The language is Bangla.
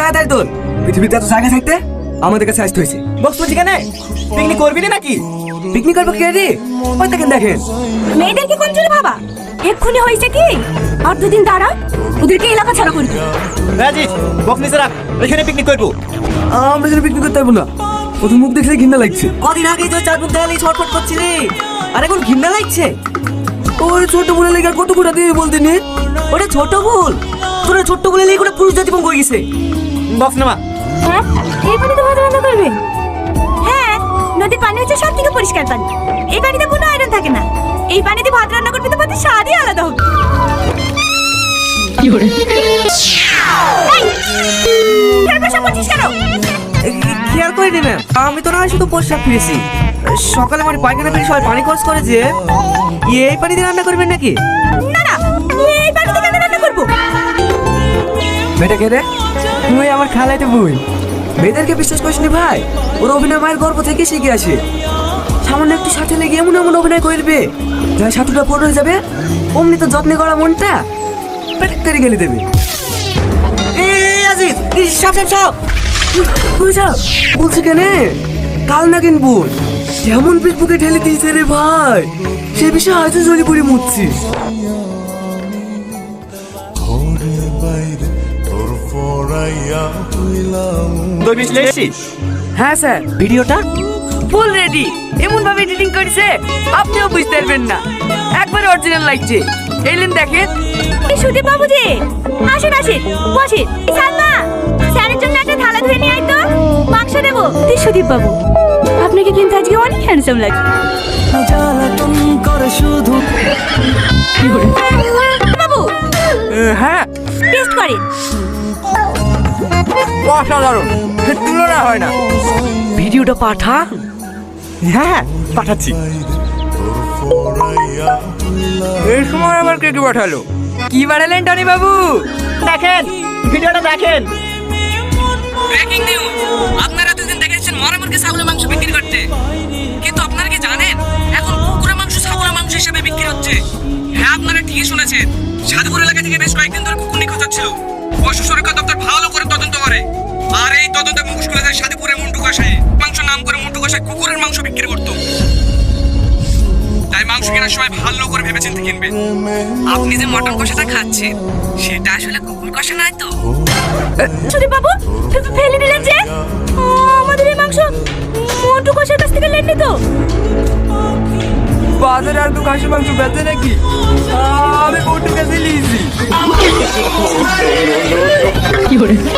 তাড়াতাড়ি তোল পৃথিবীতে এত জায়গা থাকতে আমাদের কাছে আসতে হয়েছে। বক্স বলছি কেন? পিকনিক করবি না নাকি? পিকনিক করব কে রে? ওই দেখেন দেখেন। মেয়েদেরকে কোন চলে ভাবা এক্ষুনি হয়েছে কি? আর দুদিন দাঁড়া ওদেরকে এলাকা ছাড়া করবি। রাজিস বক্স নিচে রাখ। এখানে পিকনিক করব। আমরা যেন পিকনিক করতে পারব না। ওদের মুখ দেখলে ঘৃণা লাগছে। কদিন আগেই তো চার মুখ দেখালেই ছটফট করছিলি। আর এখন ঘৃণা লাগছে? ওরে ছোট বলে লেগে আর কত করে দিয়ে বলতে নে? ওরে ছোট ভুল। তোরা ছোট্ট বলে লেগে পুরুষ জাতি ভঙ্গ হয়ে গেছে। বক্স নামা। হ্যাঁ এই পানিতে ভাত রান্না করবে? হ্যাঁ নদীর পানি হচ্ছে সব থেকে পরিষ্কার পানি। এই পানিতে কোনো আয়রন থাকে না। এই পানিতে ভাত রান্না করবে তো ভাতের স্বাদই আলাদা হবে। কি করে খেয়াল করে নেবেন আমি তো না শুধু পোশাক ফিরেছি। সকালে আমার পায়খানা ফিরে সবাই পানি খরচ করে যে এই পানি দিয়ে রান্না করবেন নাকি? মেয়েটা কে রে? তুই আমার খালাইতে বই মেয়েদেরকে বিশ্বাস করিস নি ভাই? ওর অভিনয় মায়ের গর্ব থেকে শিখে আসে। সামান্য একটু সাথে লেগে এমন এমন অভিনয় করবে যা সাথুটা পড়ে হয়ে যাবে, অমনি তো যত্নে করা মনটা পেটেক করে গেলে দেবে। এই আজিজ সাপ সাপ সাপ বুঝা বলছি কেন? কাল না কিনবো। যেমন ফেসবুকে ঠেলে দিয়েছে রে ভাই, সে বিষয়ে হয়তো জড়ি পড়ে মুচ্ছিস দই এসেছিস হ্যাঁ স্যার। ভিডিওটা? ফুল রেডি এমন ভাবে এডিটিং করেছে আপনিও বুঝতে পারবেন না। একবার অরিজিনাল লাগছে। এলেন দেখেন। সুদীপ বাবু যে আসেন আসেন বসেন। সালমা স্যারের জন্য একটা থালা ধুয়ে নিয়ে আয় তো। মাংস দেবো। সুদীপ বাবু আপনাকে কিন্তু আজকে অনেক হ্যান্ডসাম লাগে। টেস্ট করেন। অসাধারণ। তুলনা হয় না। ভিডিওটা পাঠা? হ্যাঁ পাঠাচ্ছি। পড়াইয়া হইলাম এই সময় আবার কে কি পাঠালো? কি বাড়ালেন টনি বাবু দেখেন ভিডিওটা দেখেন। ব্রেকিং নিউজ আপনারা দুদিন দেখেছেন মরা মুরগি ছাগলের মাংস বিক্রি করতে। কিন্তু আপনারা কি জানেন এখন কুকুরের মাংস ছাগলের মাংস হিসেবে বিক্রি হচ্ছে? হ্যাঁ আপনারা ঠিকই শুনেছেন। সাধুপুর এলাকা থেকে বেশ কয়েকদিন ধরে কুকুর নিখোঁজ পশু সুরক্ষা দপ্তর ভালো করে তদন্ত করে। আর এই তদন্তে মুখোশ করে যায় সাধুপুরের মুন্টু কষাই মাংস নাম করে মুন্টু কষাই কুকুরের মাংস বিক্রি করতো। তাই মাংস কেনার সময় ভালো করে ভেবেচিন্তে কিনবেন আপনি যে মটন কষাটা খাচ্ছেন সেটা আসলে কুকুর কষা নয় তো? সুদীপ বাবু ফেলে দিলেন যে? ও, আমাদের এই মাংস মোটু কষার কাছ থেকে লেননি তো? বাজারে আর তো খাসি মাংস বেচে নাকি? আমি মোটু কাছে লিয়েছি